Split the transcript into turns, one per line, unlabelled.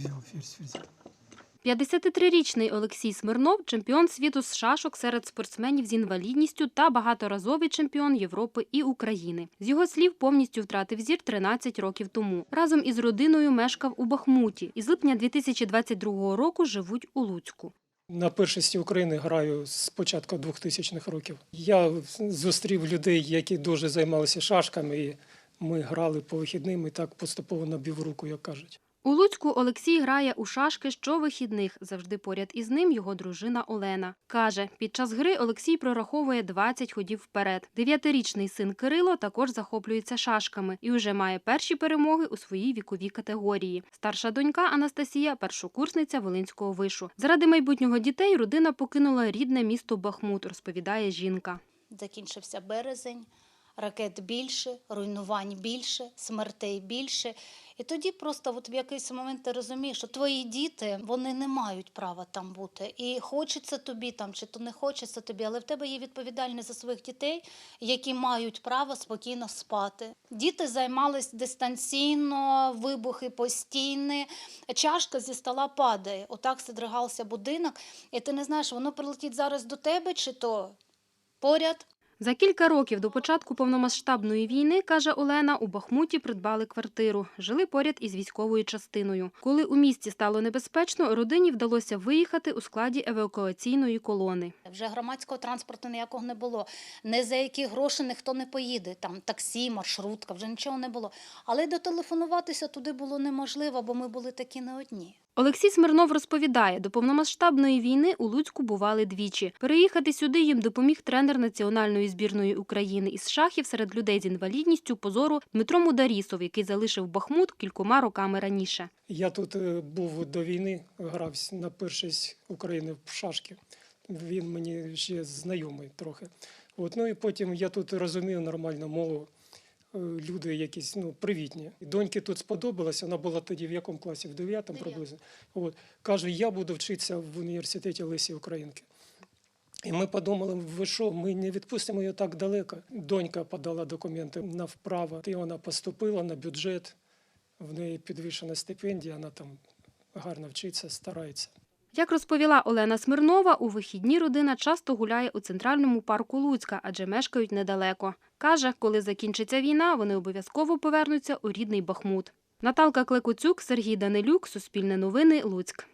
взял ферзь, ферзь.
53-річний Олексій Смирнов – чемпіон світу з шашок серед спортсменів з інвалідністю та багаторазовий чемпіон Європи і України. З його слів, повністю втратив зір 13 років тому. Разом із родиною мешкав у Бахмуті. Із липня 2022 року живуть у Луцьку.
На першості України граю з початку 2000-х років. Я зустрів людей, які дуже займалися шашками, і ми грали по вихідним і так поступово набив руку, як кажуть.
У Луцьку Олексій грає у шашки щовихідних. Завжди поряд із ним його дружина Олена. Каже, під час гри Олексій прораховує 20 ходів вперед. Дев'ятирічний син Кирило також захоплюється шашками і вже має перші перемоги у своїй віковій категорії. Старша донька Анастасія першокурсниця Волинського вишу. Заради майбутнього дітей родина покинула рідне місто Бахмут, розповідає жінка.
Закінчився березень, ракет більше, руйнувань більше, смертей більше. І тоді просто от в якийсь момент ти розумієш, що твої діти вони не мають права там бути. І хочеться тобі там, чи то не хочеться тобі, але в тебе є відповідальність за своїх дітей, які мають право спокійно спати. Діти займались дистанційно, вибухи постійні, чашка зі стола падає. Отак здригався будинок, і ти не знаєш, воно прилетить зараз до тебе, чи то поряд.
За кілька років до початку повномасштабної війни, каже Олена, у Бахмуті придбали квартиру. Жили поряд із військовою частиною. Коли у місті стало небезпечно, родині вдалося виїхати у складі евакуаційної колони.
Вже громадського транспорту ніякого не було. Не за які гроші ніхто не поїде. Там таксі, маршрутка, вже нічого не було. Але дотелефонуватися туди було неможливо, бо ми були такі не одні.
Олексій Смирнов розповідає, до повномасштабної війни у Луцьку бували двічі. Переїхати сюди їм допоміг тренер національної збірної України із шахів серед людей з інвалідністю позору Дмитро Мударісов, який залишив Бахмут кількома роками раніше.
Я тут е, був до війни, грав на першість України в шашки. Він мені ще знайомий трохи. От, ну і потім я тут розумію нормальну мову. Е, Люди якісь ну, привітні. Доньки тут сподобалося, вона була тоді в якому класі? В 9 приблизно. От. Каже, я буду вчитися в університеті Лесі Українки. І ми подумали, ви що, ми не відпустимо її так далеко. Донька подала документи на вправо, і вона поступила на бюджет. В неї підвищена стипендія, вона там гарно вчиться, старається.
Як розповіла Олена Смирнова, у вихідні родина часто гуляє у центральному парку Луцька, адже мешкають недалеко. Каже, коли закінчиться війна, вони обов'язково повернуться у рідний Бахмут. Наталка Клекуцюк, Сергій Данилюк, Суспільне новини, Луцьк.